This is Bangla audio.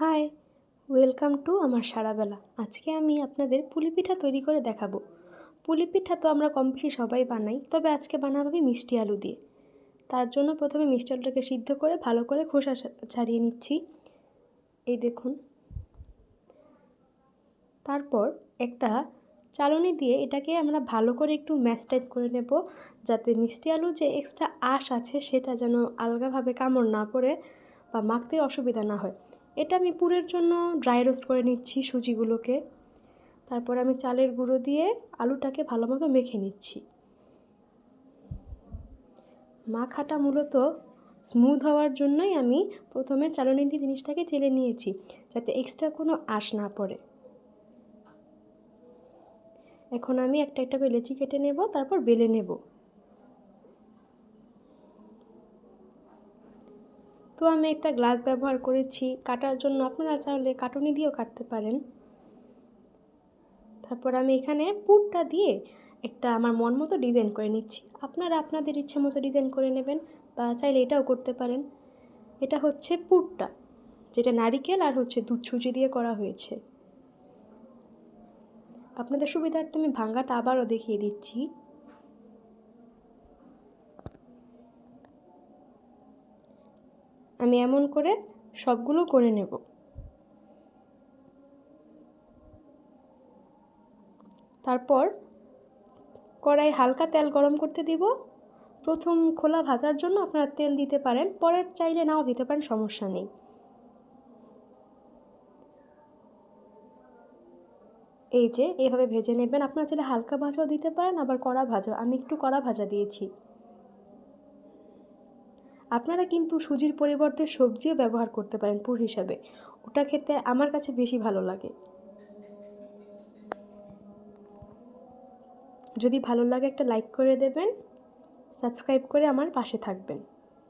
হাই, ওয়েলকাম টু আমার সারাবেলা। আজকে আমি আপনাদের পুলি পিঠা তৈরি করে দেখাবো। পুলি পিঠা তো আমরা কম বেশি সবাই বানাই, তবে আজকে বানাবো মিষ্টি আলু দিয়ে। তার জন্য প্রথমে মিষ্টি আলুটাকে সিদ্ধ করে ভালো করে খোসা ছাড়িয়ে নিচ্ছি। এই দেখুন। তারপর একটা চালনি দিয়ে এটাকে আমরা ভালো করে একটু ম্যাশ টাইপ করে নেব, যাতে মিষ্টি আলু যে এক্সট্রা আঁশ আছে সেটা যেন আলগাভাবে কামড় না পড়ে বা মাখতে অসুবিধা না হয়। এটা আমি পুরের জন্য ড্রাই রোস্ট করে নিচ্ছি সুজিগুলোকে। তারপর আমি চালের গুঁড়ো দিয়ে আলুটাকে ভালো মতো মেখে নিচ্ছি। মাখাটা মূলত স্মুথ হওয়ার জন্যই আমি প্রথমে চালনি দিয়ে জিনিসটাকে চেলে নিয়েছি, যাতে এক্সট্রা কোনো আঁশ না পড়ে। এখন আমি একটা একটা করে লেচি কেটে নেব, তারপর বেলে নেব। তো আমি একটা গ্লাস ব্যবহার করেছি। কাটার জন্য আপনারা চাইলে কাটুনি দিয়েও কাটতে পারেন। তারপর আমি এখানে পুরটা দিয়ে একটা আমার মন মতো ডিজাইন করে নিচ্ছি। আপনারা আপনাদের ইচ্ছে মতো ডিজাইন করে নেবেন বা চাইলে এটাও করতে পারেন। এটা হচ্ছে পুরটা, যেটা নারিকেল আর হচ্ছে দুধ সুজি দিয়ে করা হয়েছে। আপনাদের সুবিধার্থে আমি ভাঙ্গাটা আবারও দেখিয়ে দিচ্ছি। আমি এমন করে সবগুলো করে নেব। তারপর কড়াই হালকা তেল গরম করতে দিব। প্রথম খোলা ভাজার জন্য আপনারা তেল দিতে পারেন, পরের চাইলে নাও দিতে পারেন, সমস্যা নেই। এই যে এইভাবে ভেজে নেবেন। আপনারা চাইলে হালকা ভাজাও দিতে পারেন, আবার কড়া ভাজা আমি একটু কড়া ভাজা দিয়েছি। আপনারা কিন্তু সুজির পরিবর্তে সবজিও ব্যবহার করতে পারেন পুর হিসাবে। ওটা খেতে আমার কাছে বেশি ভালো লাগে। যদি ভালো লাগে একটা লাইক করে দেবেন, সাবস্ক্রাইব করে আমার পাশে থাকবেন।